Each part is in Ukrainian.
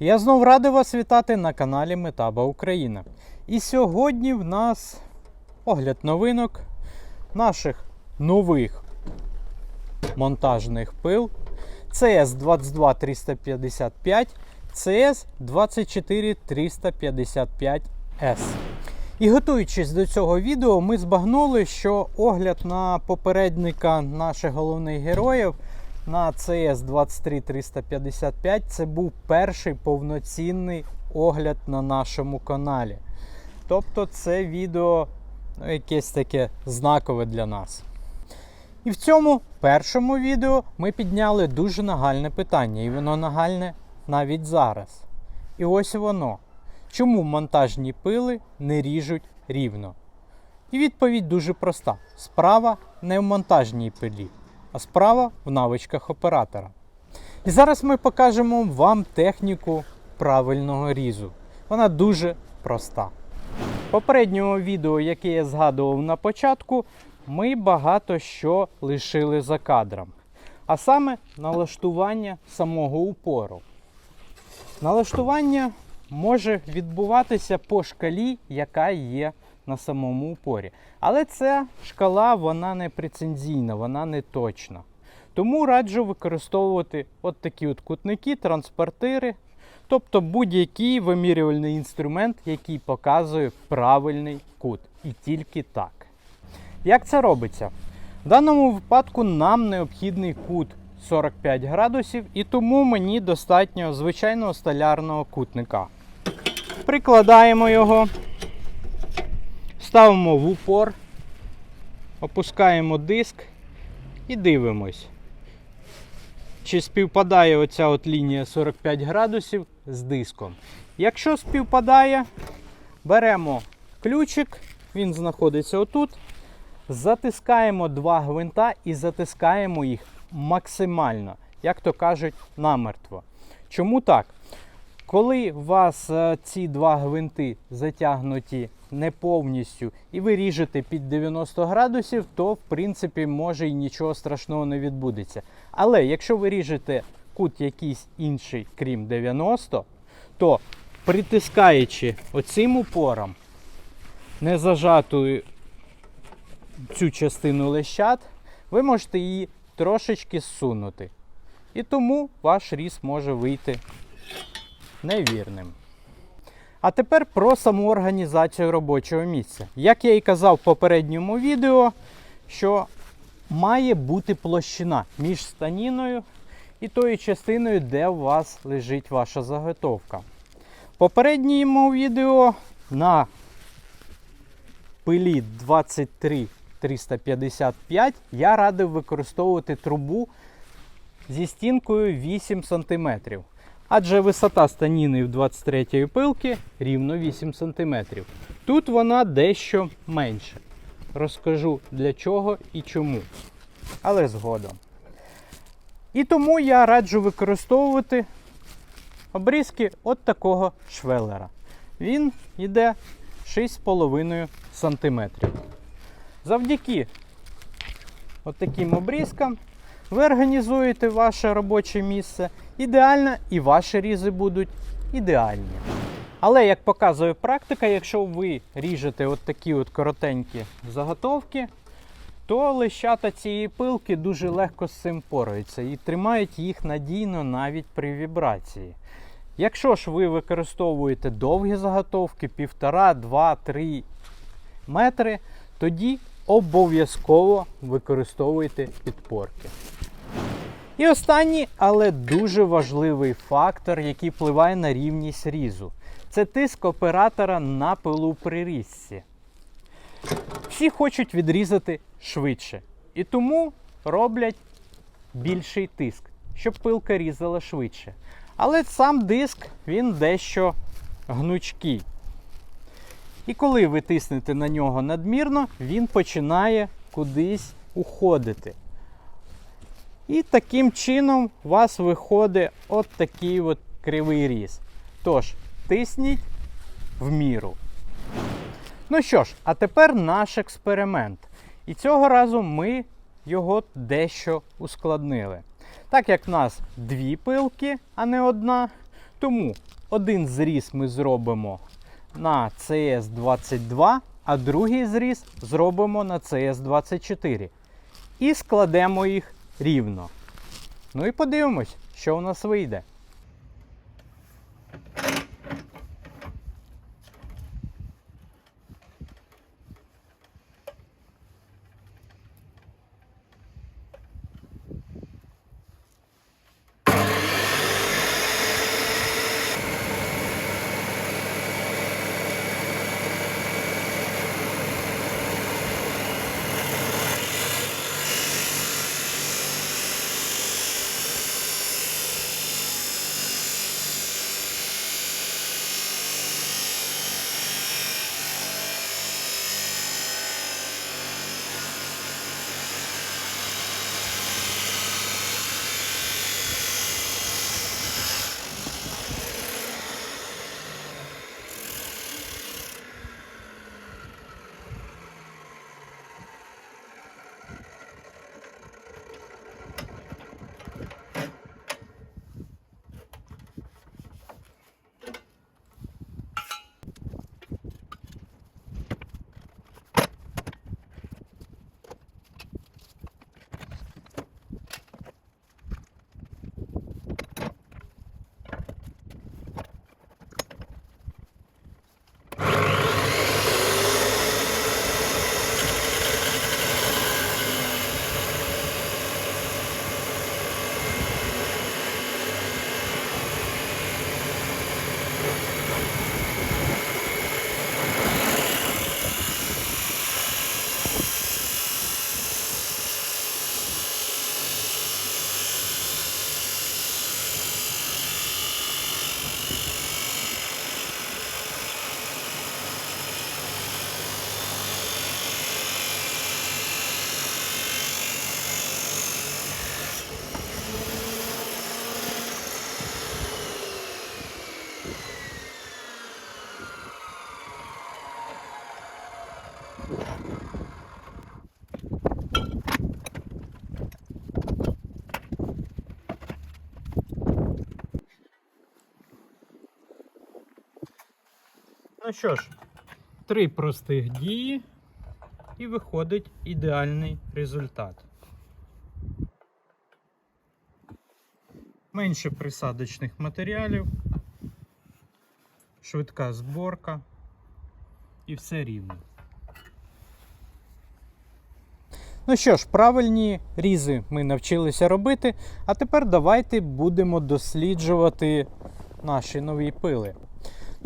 Я знов радий вас вітати на каналі Метаба Україна. І сьогодні в нас огляд новинок наших нових монтажних пил CS 22355, CS 24355S. І готуючись до цього відео, ми збагнули, що огляд на попередника наших головних героїв на CS 23355 це був перший повноцінний огляд на нашому каналі. Тобто це відео ну, якесь таке знакове для нас. І в цьому першому відео ми підняли дуже нагальне питання, і воно нагальне навіть зараз. І ось воно. Чому монтажні пили не ріжуть рівно? І відповідь дуже проста: справа не в монтажній пилі, а справа в навичках оператора. І зараз ми покажемо вам техніку правильного різу. Вона дуже проста. В попередньому відео, яке я згадував на початку, ми багато що лишили за кадром. А саме налаштування самого упору. Налаштування може відбуватися по шкалі, яка є на самому упорі. Але ця шкала вона не прецензійна, вона не точна. Тому раджу використовувати от такі от кутники, транспортири, тобто будь-який вимірювальний інструмент, який показує правильний кут. І тільки так. Як це робиться? В даному випадку нам необхідний кут 45 градусів, і тому мені достатньо звичайного столярного кутника. Прикладаємо його, ставимо в упор, опускаємо диск і дивимось, чи співпадає оця от лінія 45 градусів з диском. Якщо співпадає, беремо ключик, він знаходиться отут. Затискаємо два гвинта і затискаємо їх максимально, як то кажуть, намертво. Чому так? Коли у вас е, ці два гвинти затягнуті не повністю і ви ріжете під 90 градусів, то в принципі може і нічого страшного не відбудеться. Але якщо ви ріжете кут якийсь інший, крім 90, то притискаючи оцим упором, не зажатою цю частину лещат, ви можете її трошечки зсунути. І тому ваш різ може вийти невірним. А тепер про саму організацію робочого місця. Як я і казав в попередньому відео, що має бути площина між станіною і тою частиною, де у вас лежить ваша заготовка. В попередньому відео на пилі 23 355 я радив використовувати трубу зі стінкою 8 см. Адже висота станіни в 23-ї пилки рівно 8 см. Тут вона дещо менше. Розкажу для чого і чому. Але згодом. І тому я раджу використовувати обрізки от такого швелера. Він йде 6,5 см. Завдяки от таким обрізкам ви організуєте ваше робоче місце ідеально і ваші різи будуть ідеальні. Але, як показує практика, якщо ви ріжете от такі от коротенькі заготовки, то лищата цієї пилки дуже легко з цим пораються і тримають їх надійно навіть при вібрації. Якщо ж ви використовуєте довгі заготовки, 1,5, 2, 3 метри, тоді обов'язково використовуйте підпорки. І останній, але дуже важливий фактор, який впливає на рівність різу. Це тиск оператора на пилу при різці. Всі хочуть відрізати швидше. І тому роблять більший тиск, щоб пилка різала швидше. Але сам диск він дещо гнучкий. І коли ви тиснете на нього надмірно, він починає кудись уходити. І таким чином у вас виходить от такий от кривий різ. Тож, тисніть в міру. Ну що ж, а тепер наш експеримент. І цього разу ми його дещо ускладнили. Так як в нас дві пилки, а не одна, Тому один зріз ми зробимо на CS22, а другий зріз зробимо на CS24. І складемо їх рівно. Ну і подивимось, що у нас вийде. Ну що ж, три простих дії і виходить ідеальний результат. Менше присадочних матеріалів, швидка зборка і все рівно. Ну що ж, правильні різи ми навчилися робити, а тепер давайте будемо досліджувати наші нові пили.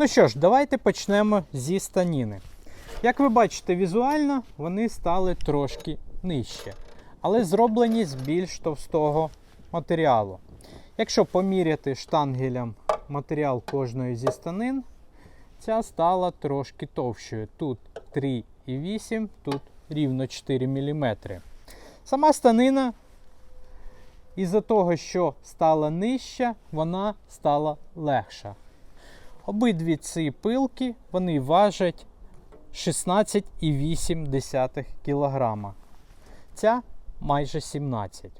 Ну що ж, давайте почнемо зі станіни. Як ви бачите, візуально вони стали трошки нижче, але зроблені з більш товстого матеріалу. Якщо поміряти штангелем матеріал кожної зі станин, ця стала трошки товщою. Тут 3,8, тут рівно 4 мм. Сама станина, із-за того, що стала нижча, вона стала легша. Обидві ці пилки вони важать 16,8 кг. Ця майже 17.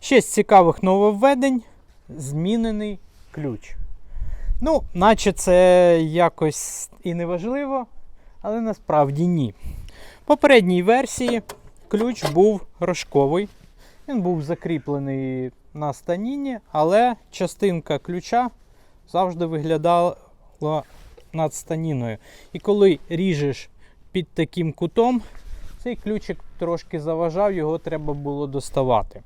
Ще з цікавих нововведень змінений ключ. Ну, наче це якось і не важливо, але насправді ні. В попередній версії ключ був рожковий. Він був закріплений на станіні, але частинка ключа завжди виглядала над станіною. І коли ріжеш під таким кутом, цей ключик трошки заважав, його треба було доставати.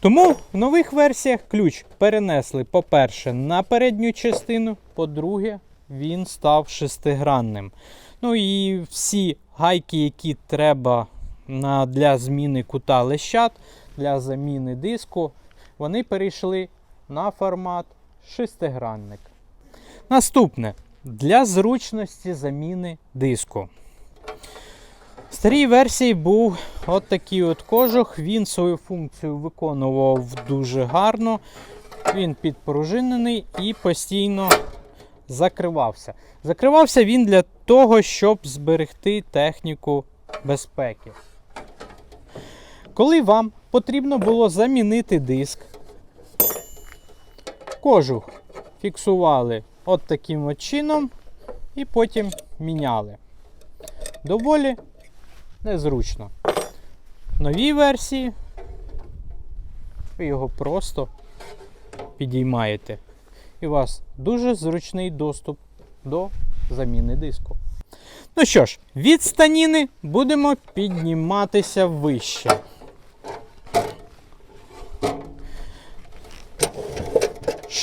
Тому в нових версіях ключ перенесли, по-перше, на передню частину, по-друге, він став шестигранним. Ну і всі гайки, які треба на, для зміни кута лещат, для заміни диску, вони перейшли на формат шестигранник. Наступне для зручності заміни диску. В старій версії був от такий от кожух. Він свою функцію виконував дуже гарно. Він підпружинений і постійно закривався. Закривався він для того, щоб зберегти техніку безпеки. Коли вам потрібно було замінити диск, кожух фіксували от таким от чином і потім міняли. Доволі незручно. В новій версії ви його просто підіймаєте. І у вас дуже зручний доступ до заміни диску. Ну що ж, від станіни будемо підніматися вище.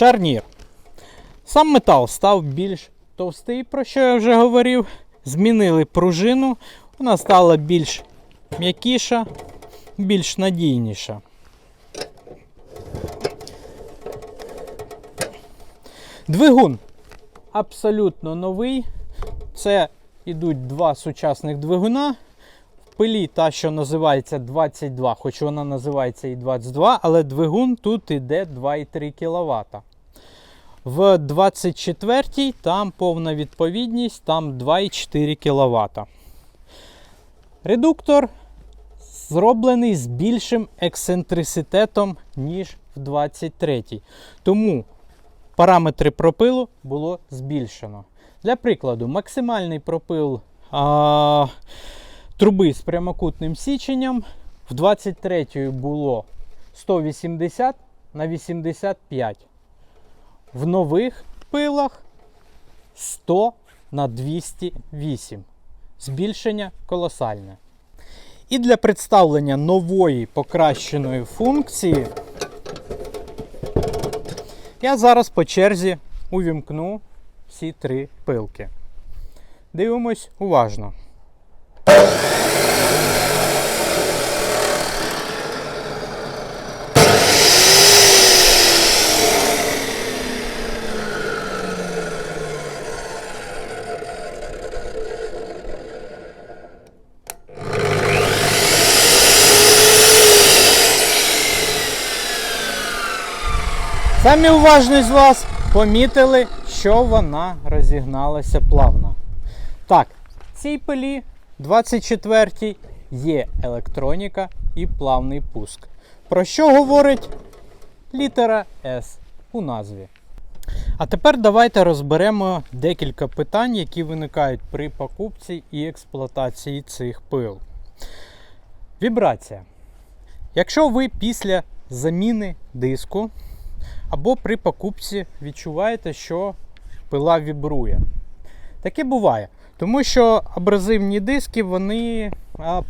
Шарнір. Сам метал став більш товстий, про що я вже говорив. Змінили пружину, вона стала більш м'якіша, більш надійніша. Двигун абсолютно новий. Це ідуть два сучасних двигуна. В пилі та, що називається 22, хоч вона називається і 22, але двигун тут іде 2,3 кВт. В 24-й там повна відповідність, там 2,4 кВт. Редуктор зроблений з більшим ексцентриситетом, ніж в 23. Тому параметри пропилу було збільшено. Для прикладу, максимальний пропил а, труби з прямокутним січенням в 23 було 180 на 85. В нових пилах 100 на 208. Збільшення колосальне. І для представлення нової покращеної функції я зараз по черзі увімкну всі три пилки. Дивимось уважно. Самі уважні з вас помітили, що вона розігналася плавно. Так, в цій пилі 24 є електроніка і плавний пуск. Про що говорить літера S у назві. А тепер давайте розберемо декілька питань, які виникають при покупці і експлуатації цих пил. Вібрація. Якщо ви після заміни диску або при покупці відчуваєте, що пила вібрує. Таке буває. Тому що абразивні диски, вони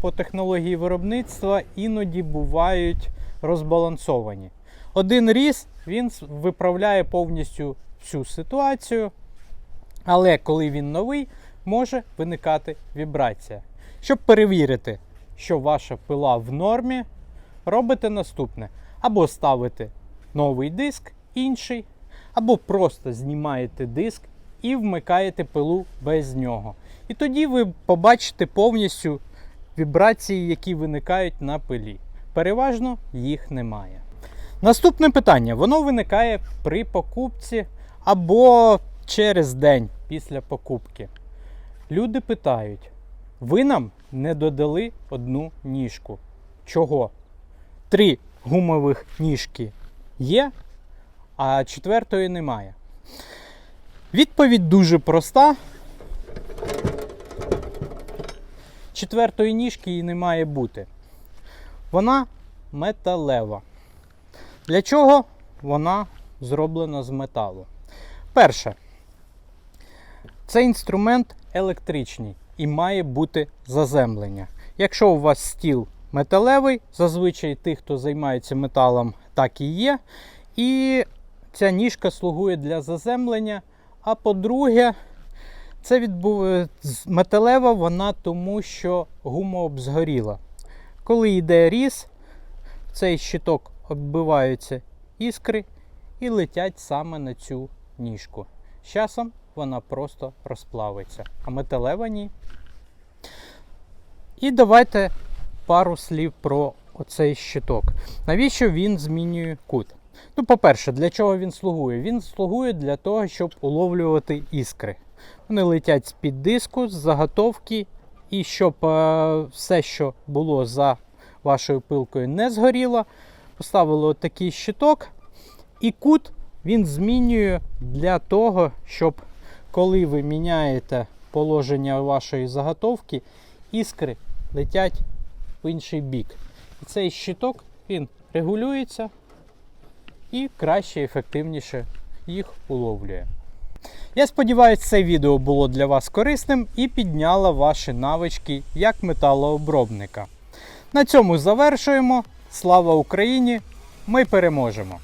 по технології виробництва іноді бувають розбалансовані. Один різ він виправляє повністю всю ситуацію, але коли він новий, може виникати вібрація. Щоб перевірити, що ваша пила в нормі, робите наступне: або ставите новий диск, інший, або просто знімаєте диск і вмикаєте пилу без нього. І тоді ви побачите повністю вібрації, які виникають на пилі. Переважно їх немає. Наступне питання: воно виникає при покупці або через день після покупки. Люди питають: ви нам не додали одну ніжку. Чого? Три гумових ніжки є, а четвертої немає. Відповідь дуже проста. Четвертої ніжки і не має бути. Вона металева. Для чого вона зроблена з металу? Перше, цей інструмент електричний і має бути заземлення. Якщо у вас стіл металевий, зазвичай тих, хто займається металом, так і є. І ця ніжка слугує для заземлення. А по-друге, це відбув... металева вона тому, що гума обзгоріла. Коли йде різ, в цей щиток оббиваються іскри і летять саме на цю ніжку. З часом вона просто розплавиться, а металева ні. І давайте пару слів про оцей щиток. Навіщо він змінює кут? Ну, по-перше, для чого він слугує? Він слугує для того, щоб уловлювати іскри. Вони летять з-під диску, з заготовки, і щоб е, все, що було за вашою пилкою, не згоріло, поставили отакий щиток, і кут він змінює для того, щоб коли ви міняєте положення вашої заготовки, іскри летять в інший бік. І цей щиток він регулюється і краще, ефективніше їх уловлює. Я сподіваюся, це відео було для вас корисним і підняло ваші навички як металообробника. На цьому завершуємо. Слава Україні! Ми переможемо!